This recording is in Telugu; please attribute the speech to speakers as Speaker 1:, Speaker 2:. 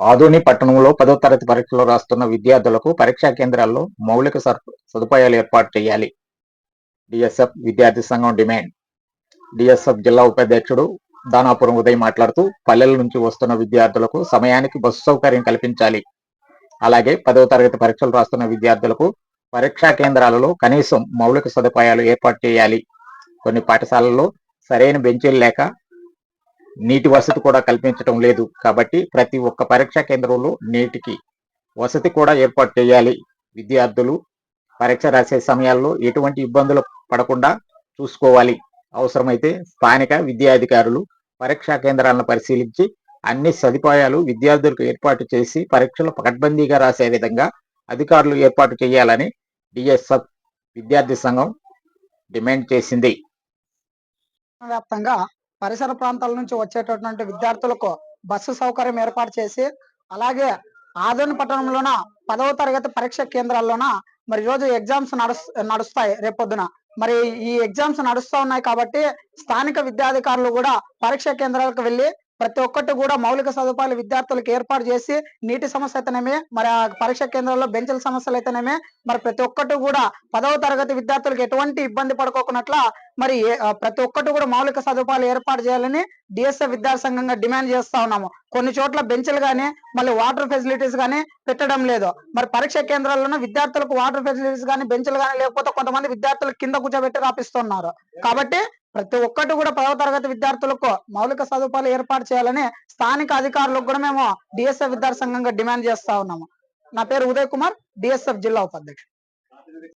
Speaker 1: ఆదోని పట్టణంలో పదో తరగతి పరీక్షలు రాస్తున్న విద్యార్థులకు పరీక్షా కేంద్రాల్లో మౌలిక సర్- సదుపాయాలు ఏర్పాటు చేయాలి. డిఎస్ఎఫ్ విద్యార్థి సంఘం డిమాండ్. డిఎస్ఎఫ్ జిల్లా ఉపాధ్యక్షుడు దానాపురం ఉదయ్ మాట్లాడుతూ పల్లెల నుంచి వస్తున్న విద్యార్థులకు సమయానికి బస్సు సౌకర్యం కల్పించాలి. అలాగే పదవ తరగతి పరీక్షలు రాస్తున్న విద్యార్థులకు పరీక్షా కేంద్రాలలో కనీసం మౌలిక సదుపాయాలు ఏర్పాటు చేయాలి. కొన్ని పాఠశాలల్లో సరైన బెంచీలు లేక నీటి వసతి కూడా కల్పించడం లేదు కాబట్టి ప్రతి ఒక్క పరీక్షా కేంద్రంలో నీటికి వసతి కూడా ఏర్పాటు చేయాలి. విద్యార్థులు పరీక్ష రాసే సమయాల్లో ఎటువంటి ఇబ్బందులు పడకుండా చూసుకోవాలి. అవసరమైతే స్థానిక విద్యాధికారులు పరీక్షా కేంద్రాలను పరిశీలించి అన్ని సదుపాయాలు విద్యార్థులకు ఏర్పాటు చేసి పరీక్షలు పకడ్బందీగా రాసే విధంగా అధికారులు ఏర్పాటు చేయాలని డిఎస్ఎఫ్ విద్యార్థి సంఘం డిమాండ్ చేసింది.
Speaker 2: వ్యాప్తంగా పరిసర ప్రాంతాల నుంచి వచ్చేటటువంటి విద్యార్థులకు బస్సు సౌకర్యం ఏర్పాటు చేసి అలాగే ఆదోని పట్టణంలోన పదవ తరగతి పరీక్ష కేంద్రాల్లోన మరి రోజు ఎగ్జామ్స్ నడుస్తాయి రేపొద్దున. మరి ఈ ఎగ్జామ్స్ నడుస్తూ ఉన్నాయి కాబట్టి స్థానిక విద్యాధికారులు కూడా పరీక్ష కేంద్రాలకు వెళ్ళి ప్రతి ఒక్కటి కూడా మౌలిక సదుపాయాలు విద్యార్థులకు ఏర్పాటు చేసి నీటి సమస్య అయితేనేమే మరి ఆ పరీక్ష కేంద్రాల్లో బెంచుల సమస్యలు అయితేనేమే మరి ప్రతి ఒక్కటి కూడా పదవ తరగతి విద్యార్థులకు ఎటువంటి ఇబ్బంది పడుకోకున్నట్ల మరి ప్రతి ఒక్కటి కూడా మౌలిక సదుపాయాలు ఏర్పాటు చేయాలని డిఎస్ఎఫ్ విద్యాసంఘంగా డిమాండ్ చేస్తా ఉన్నాము. కొన్ని చోట్ల బెంచ్లు కానీ మళ్ళీ వాటర్ ఫెసిలిటీస్ కానీ పెట్టడం లేదు. మరి పరీక్ష కేంద్రాల్లోనే విద్యార్థులకు వాటర్ ఫెసిలిటీస్ కానీ బెంచ్లు కానీ లేకపోతే కొంతమంది విద్యార్థులు కింద కూర్చోబెట్టి రాపిస్తున్నారు. కాబట్టి ప్రతి ఒక్కటి కూడా పదవ తరగతి విద్యార్థులకు మౌలిక సదుపాయాలు ఏర్పాటు చేయాలని స్థానిక అధికారులకు కూడా మేము డిఎస్ఎఫ్ విద్యార్థి సంఘంగా డిమాండ్ చేస్తా ఉన్నాము. నా పేరు ఉదయ్ కుమార్ డిఎస్ఎఫ్ జిల్లా ఉపాధ్యక్షుడు.